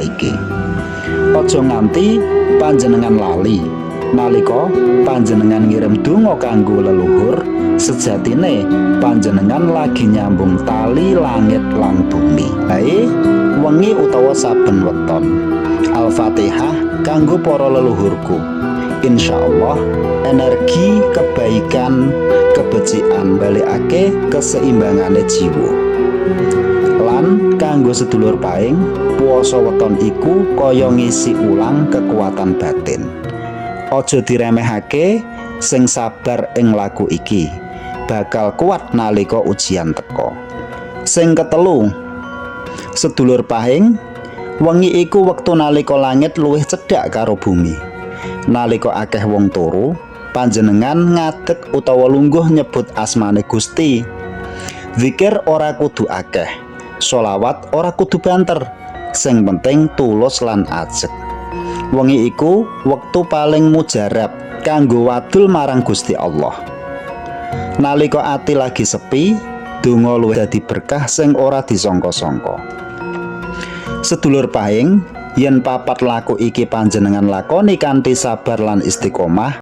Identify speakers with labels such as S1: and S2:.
S1: saiki. Aja nganti panjenengan lali nalika panjenengan ngirim donga kanggo leluhur sejatine panjenengan lagi nyambung tali langit lang bumi. Bae wengi utawa saben weton. Al-Fatihah kanggo para leluhurku. Insya Allah energi kebaikan kebecikan balikake keseimbangane jiwa. Lan kanggo sedulur paing, puasa weton iku kaya ngisi ulang kekuatan batin. Aja diremehake sing sabar ing laku iki. Bakal kuat nalika ujian teka. Sing ketelu, sedulur pahing, wengi iku wektu nalika langit luwih cedhak karo bumi. Nalika akeh wong turu, panjenengan ngadeg utawa lungguh nyebut asmane Gusti. Zikir ora kudu akeh, solawat ora kudu banter. Sing penting tulus lan ajeg. Wengi iku wektu paling mujarab kanggo wadul marang Gusti Allah. Nalika ati lagi sepi, donga luwih dadi berkah sing ora disangka-sangka. Sedulur paing, yen papat laku iki panjenengan lakoni kanthi sabar lan istiqomah,